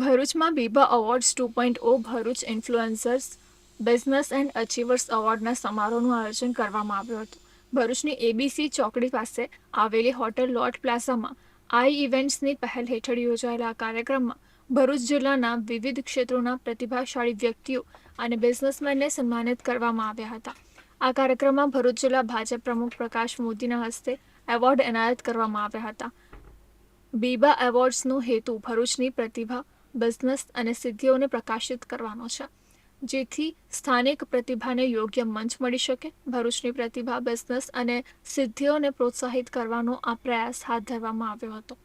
ભરૂચમાં BIBA awards two point O Bharuch influencers business and achievers એવોર્ડના સમારોહનું આયોજન કરવામાં આવ્યું હતું. ભરૂચની એબીસી ચોકડી પાસે આવેલી હોટેલ લોટ પ્લાઝામાં આઈ ઇવેન્ટ્સની પહેલ હેઠળ યોજાયેલા કાર્યક્રમમાં ભરૂચ જિલ્લાના વિવિધ ક્ષેત્રોના પ્રતિભાશાળી વ્યક્તિઓ અને બિઝનેસમેનને સન્માનિત કરવામાં આવ્યા હતા. આ કાર્યક્રમમાં ભરૂચ જિલ્લા ભાજપ પ્રમુખ પ્રકાશ મોદીના હસ્તે એવોર્ડ એનાયત કરવામાં આવ્યા હતા. બીબા એવોર્ડ્સનો હેતુ ભરૂચની પ્રતિભા બિઝનેસ અને સિદ્ધિઓને પ્રકાશિત કરવાનો છે. જેથી સ્થાનિક પ્રતિભાને યોગ્ય મંચ મળી શકે. ભરૂચની પ્રતિભા, બિઝનેસ અને સિદ્ધિઓને પ્રોત્સાહિત કરવાનો આ પ્રયાસ હાથ ધરવામાં આવ્યો હતો.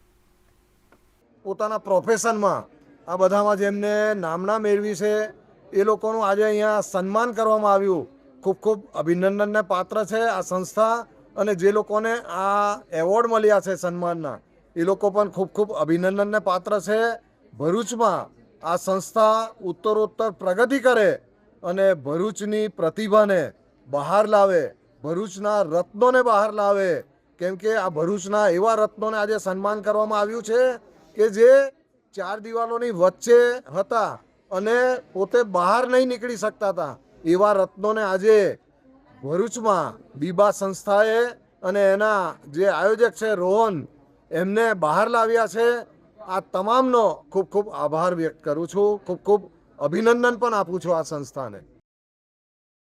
પોતાના પ્રોફેશનમાં આ બધામાં જેમને નામના મેળવી છે, એ લોકોનું આજે અહીંયા સન્માન કરવામાં આવ્યું. ખૂબ ખૂબ અભિનંદનને પાત્ર છે આ સંસ્થા અને જે લોકોને આ એવોર્ડ મળ્યા છે સન્માનના, એ લોકો પણ ખૂબ ખૂબ અભિનંદનને પાત્ર છે. ભરૂચમાં આ સંસ્થા ઉત્તરોત્તર પ્રગતિ કરે અને ભરૂચની પ્રતિભાને બહાર લાવે, ભરૂચના રત્નોને બહાર લાવે. કેમ કે આ ભરૂચના એવા રત્નોને આજે સન્માન કરવામાં આવ્યું છે કે જે ચાર દિવાલોની વચ્ચે હતા અને પોતે બહાર નહીં નીકળી શકતા હતા. એવા રત્નોને આજે ભરૂચમાં બીબા સંસ્થાએ અને એના જે આયોજક છે રોહન, એમને બહાર લાવ્યા છે આ તમામનો ખૂબ ખૂબ આભાર વ્યક્ત કરું છું. ખૂબ ખૂબ અભિનંદન પણ આપું છું આ સંસ્થાને.